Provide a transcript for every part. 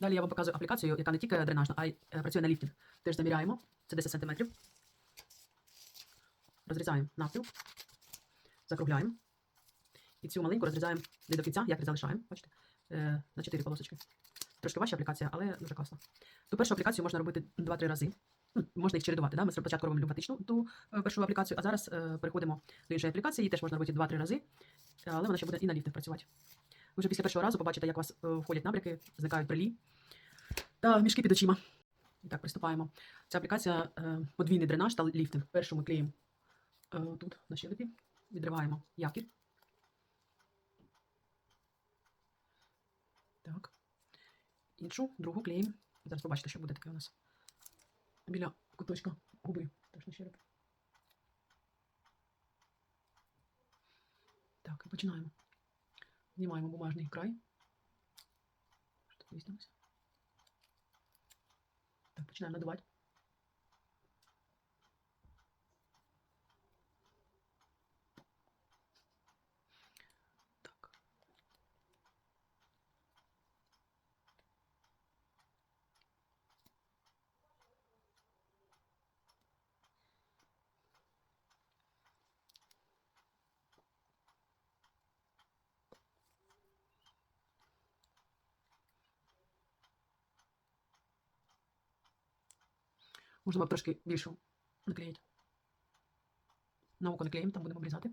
Далі я вам показую аплікацію, яка не тільки дренажна, а й е, працює на ліфтинг. Теж заміряємо. Це 10 см. Розрізаємо навпіл, закругляємо. І цю маленьку розрізаємо не до кінця, як і залишаємо. Бачите? Е, на 4 полосочки. Трошки важча аплікація, але дуже класна. Ту першу аплікацію можна робити 2-3 рази. Ну, можна їх чередувати. Да? Ми спочатку робимо лімфатичну ту е, першу аплікацію, а зараз е, переходимо до іншої аплікації. Її теж можна робити 2-3 рази, але вона ще буде і на ліфтах працювати. Вже після першого разу побачите, як у вас е, входять набряки, зникають брелі та мішки під очима. Так, приступаємо. Ця аплікація е, подвійний дренаж та ліфтинг. Першу ми клеїмо е, тут на щелепі, відриваємо якір. Так. Іншу, другу клеїмо. Зараз побачите, що буде таке у нас. Біля куточка губи. Теж на щелепі. Так, і починаємо. Знімаємо бумажний край. Так, починаємо надувати. Можна трошки більшу наклеїти. На око наклеїмо, там будемо обрізати.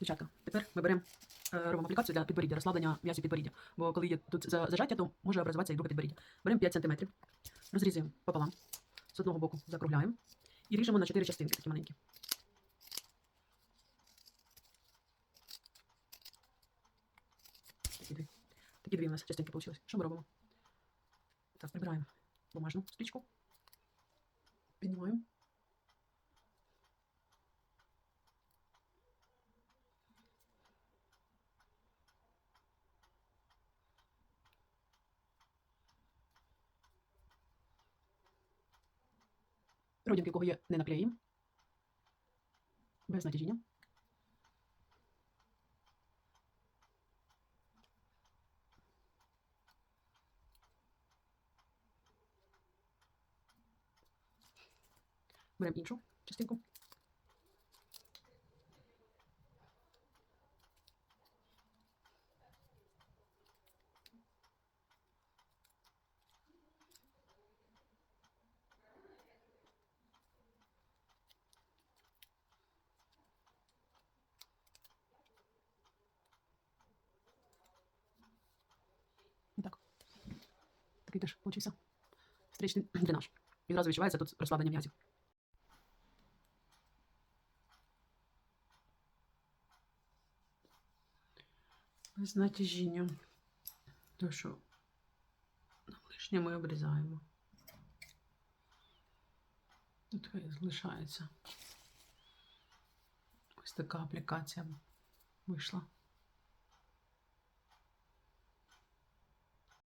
Дівчатка, тепер ми беремо, е, робимо аплікацію для підборіддя, розслаблення м'язів підборіддя. Бо коли є тут за- зажаття, то може образуватися і друге підборіддя. Беремо 5 см, розрізуємо пополам, з одного боку закругляємо і ріжемо на 4 частинки, такі маленькі. Такі дві. Такі дві у нас частинки вийшли. Що ми робимо? Так, прибираємо бумажну стрічку. Піднімаємо. Родинки, кого є, не наклеїмо. Без натяжіння. Беремо іншу частинку. Такий теж получився встречний дренаж. Відразу відчувається тут розслаблення м'язів. Без натяжіння. То що лишнє ми обрізаємо. Тут хай залишається. Ось така аплікація вийшла.